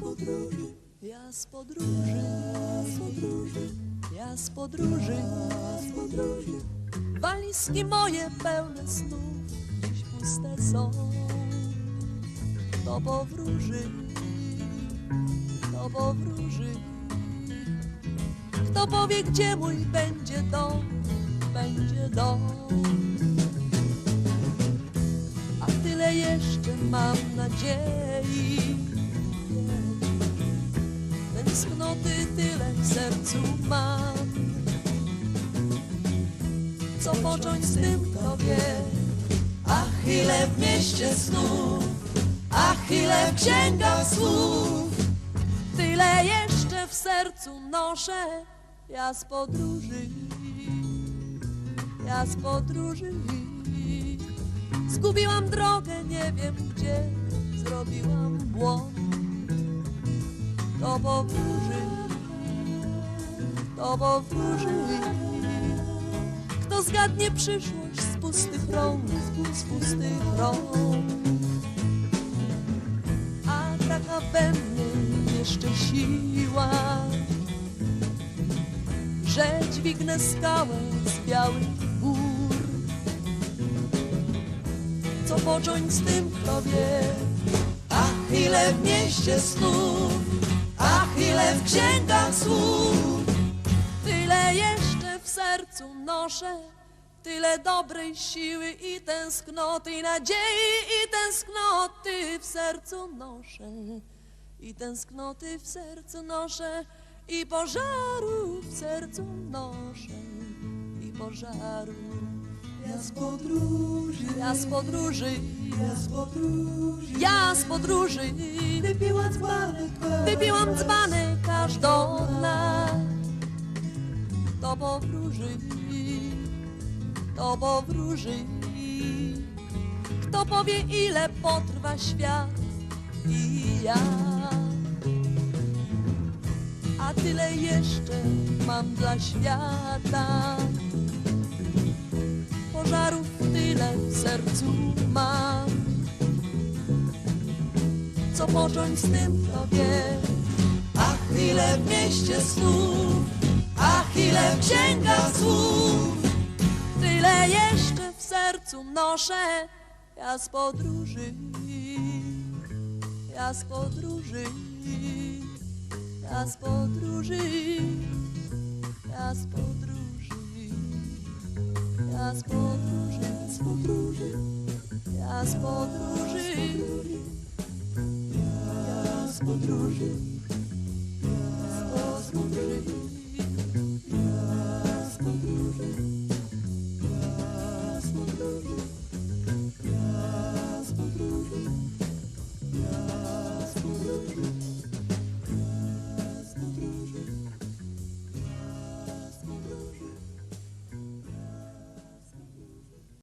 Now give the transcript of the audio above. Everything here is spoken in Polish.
podróży, Ja z podróży, z podróży, ja z podróży, z podróży. walizki moje pełne snów, dziś puste są. To powróży, to powróży. Kto powie, gdzie mój będzie dom, będzie dom. A tyle jeszcze mam nadziei. Co począć z tym, kto wie? Ach, w mieście snów, ach, ile w księgach słów. Tyle jeszcze w sercu noszę, ja z podróży, ja z podróży. Zgubiłam drogę, nie wiem gdzie, zrobiłam błąd. To powróży, to powróży. Zgadnie przyszłość z pustych rąk, z pustych rąk. A taka we mnie jeszcze siła, że dźwignę skałę z białych gór. Co począć z tym, kto? Ach, ile w mieście snów, ach, ile w księgach słów. Tyle w sercu noszę, tyle dobrej siły i tęsknoty, i nadziei i tęsknoty w sercu noszę. I tęsknoty w sercu noszę, i pożaru w sercu noszę, i pożaru. Ja z podróży, Ja z podróży, ja z podróży. ja z podróży, Wypiła dzbanek, wypiłam dzbanek aż do dna. To powróży, to powróży. Kto powie, ile potrwa świat i ja. A tyle jeszcze mam dla świata. Pożarów tyle w sercu mam. Co począć z tym, kto wie? Ach, w mieście ach, ile w słów. Tyle jeszcze w sercu noszę, ja z podróży, ja z podróży, ja z podróży, ja z podróży, ja z podróży, z podróży, ja z podróży. ja z podróży.